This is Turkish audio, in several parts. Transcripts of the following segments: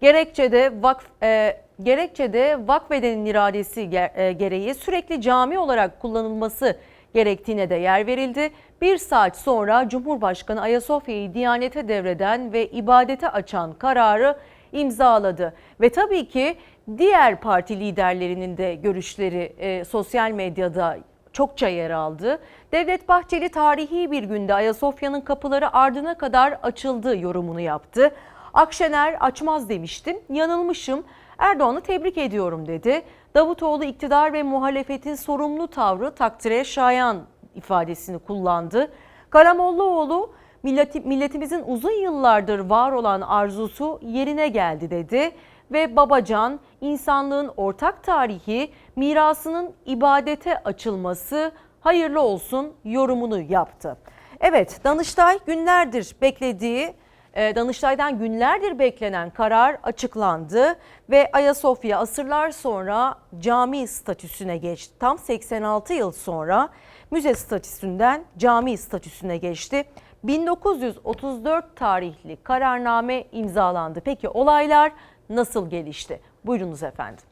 Gerekçede vakf e, gerekçede vakfedenin iradesi e, gereği sürekli cami olarak kullanılması gerektiğine de yer verildi. Bir saat sonra Cumhurbaşkanı Ayasofya'yı Diyanete devreden ve ibadete açan kararı imzaladı. Ve tabii ki diğer parti liderlerinin de görüşleri e, sosyal medyada çokça yer aldı. Devlet Bahçeli tarihi bir günde Ayasofya'nın kapıları ardına kadar açıldı yorumunu yaptı. Akşener açmaz demiştim, yanılmışım. Erdoğan'ı tebrik ediyorum dedi. Davutoğlu iktidar ve muhalefetin sorumlu tavrı takdire şayan ifadesini kullandı. Karamollaoğlu milleti, milletimizin uzun yıllardır var olan arzusu yerine geldi dedi ve Babacan insanlığın ortak tarihi mirasının ibadete açılması hayırlı olsun yorumunu yaptı. Evet Danıştay günlerdir beklediği Danıştay'dan günlerdir beklenen karar açıklandı ve Ayasofya asırlar sonra cami statüsüne geçti. Tam 86 yıl sonra müze statüsünden cami statüsüne geçti. 1934 tarihli kararname imzalandı. Peki olaylar nasıl gelişti? Buyurunuz efendim.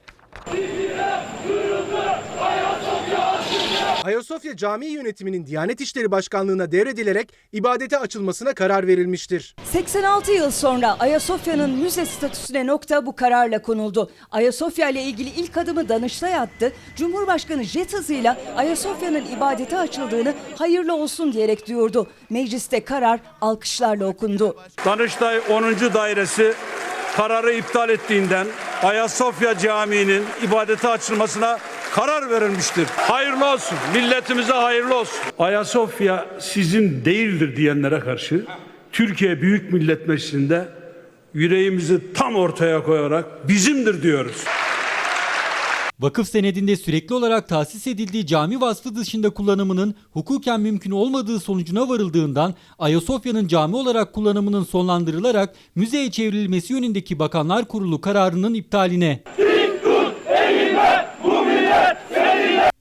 Ayasofya Camii yönetiminin Diyanet İşleri Başkanlığı'na devredilerek ibadete açılmasına karar verilmiştir. 86 yıl sonra Ayasofya'nın müze statüsüne nokta bu kararla konuldu. Ayasofya ile ilgili ilk adımı Danıştay attı. Cumhurbaşkanı jet hızıyla Ayasofya'nın ibadete açıldığını hayırlı olsun diyerek duyurdu. Mecliste karar alkışlarla okundu. Danıştay 10. Dairesi kararı iptal ettiğinden Ayasofya Camii'nin ibadete açılmasına karar verilmiştir. Hayırlı olsun. Milletimize hayırlı olsun. Ayasofya sizin değildir diyenlere karşı Türkiye Büyük Millet Meclisi'nde yüreğimizi tam ortaya koyarak bizimdir diyoruz. Vakıf senedinde sürekli olarak tahsis edildiği cami vasfı dışında kullanımının hukuken mümkün olmadığı sonucuna varıldığından Ayasofya'nın cami olarak kullanımının sonlandırılarak müzeye çevrilmesi yönündeki Bakanlar Kurulu kararının iptaline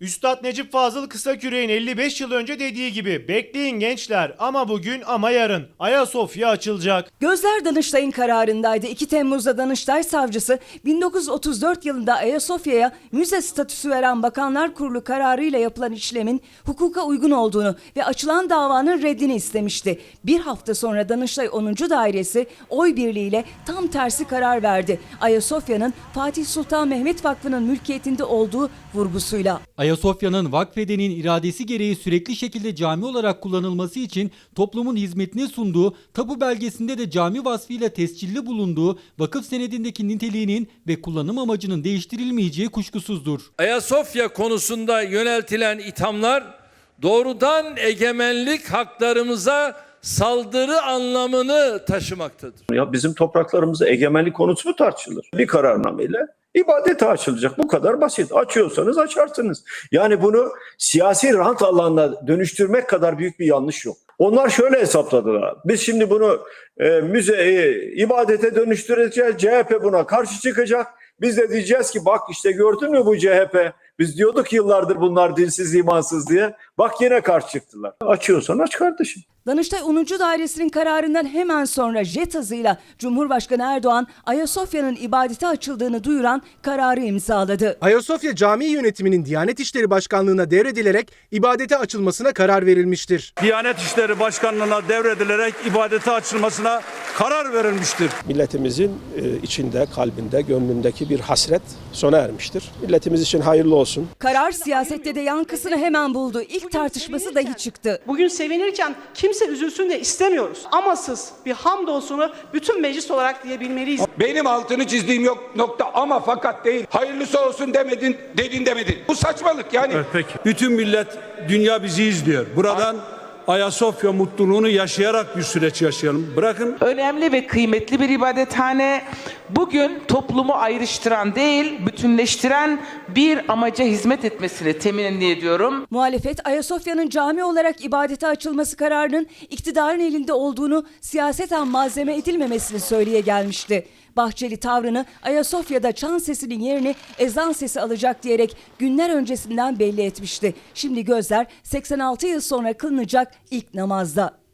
Üstad Necip Fazıl Kısaküre'nin 55 yıl önce dediği gibi bekleyin gençler ama bugün ama yarın Ayasofya açılacak. Gözler Danıştay'ın kararındaydı. 2 Temmuz'da Danıştay savcısı 1934 yılında Ayasofya'ya müze statüsü veren Bakanlar Kurulu kararıyla yapılan işlemin hukuka uygun olduğunu ve açılan davanın reddini istemişti. Bir hafta sonra Danıştay 10. Dairesi oy birliğiyle tam tersi karar verdi. Ayasofya'nın Fatih Sultan Mehmet Vakfı'nın mülkiyetinde olduğu vurgusuyla. Ayasofya'nın vakfedenin iradesi gereği sürekli şekilde cami olarak kullanılması için toplumun hizmetine sunduğu, tapu belgesinde de cami vasfıyla tescilli bulunduğu vakıf senedindeki niteliğinin ve kullanım amacının değiştirilmeyeceği kuşkusuzdur. Ayasofya konusunda yöneltilen ithamlar doğrudan egemenlik haklarımıza saldırı anlamını taşımaktadır. Ya bizim topraklarımızda egemenlik konusu mu tartışılır? Bir kararnameyle ibadete açılacak. Bu kadar basit. Açıyorsanız açarsınız. Yani bunu siyasi rant alanına dönüştürmek kadar büyük bir yanlış yok. Onlar şöyle hesapladılar. Biz şimdi bunu e, müzeyi ibadete dönüştüreceğiz. CHP buna karşı çıkacak. Biz de diyeceğiz ki bak işte gördün mü bu CHP? Biz diyorduk yıllardır bunlar dinsiz imansız diye. Bak yine karşı çıktılar. Açıyorsan aç kardeşim. Danıştay 10. Dairesi'nin kararından hemen sonra jet hızıyla Cumhurbaşkanı Erdoğan Ayasofya'nın ibadete açıldığını duyuran kararı imzaladı. Ayasofya Camii yönetiminin Diyanet İşleri Başkanlığı'na devredilerek ibadete açılmasına karar verilmiştir. Diyanet İşleri Başkanlığı'na devredilerek ibadete açılmasına karar verilmiştir. milletimizin e, içinde, kalbinde, gönlündeki bir hasret sona ermiştir. Milletimiz için hayırlı olsun. Karar siyasette de yankısını hemen buldu. İlk tartışması dahi çıktı. Bugün sevinirken kimse üzülsün de istemiyoruz. Amasız bir hamdolsunu bütün meclis olarak diyebilmeliyiz. Benim altını çizdiğim yok nokta ama fakat değil. Hayırlısı olsun demedin, dedin demedin. Bu saçmalık yani. Peki. Bütün millet, dünya bizi izliyor. Buradan Ayasofya mutluluğunu yaşayarak bir süreç yaşayalım. Bırakın önemli ve kıymetli bir ibadethane. Bugün toplumu ayrıştıran değil, bütünleştiren bir amaca hizmet etmesini temin ediyorum. Muhalefet Ayasofya'nın cami olarak ibadete açılması kararının iktidarın elinde olduğunu siyaseten malzeme edilmemesini söyleye gelmişti. Bahçeli tavrını Ayasofya'da çan sesinin yerini ezan sesi alacak diyerek günler öncesinden belli etmişti. Şimdi gözler 86 yıl sonra kılınacak ilk namazda.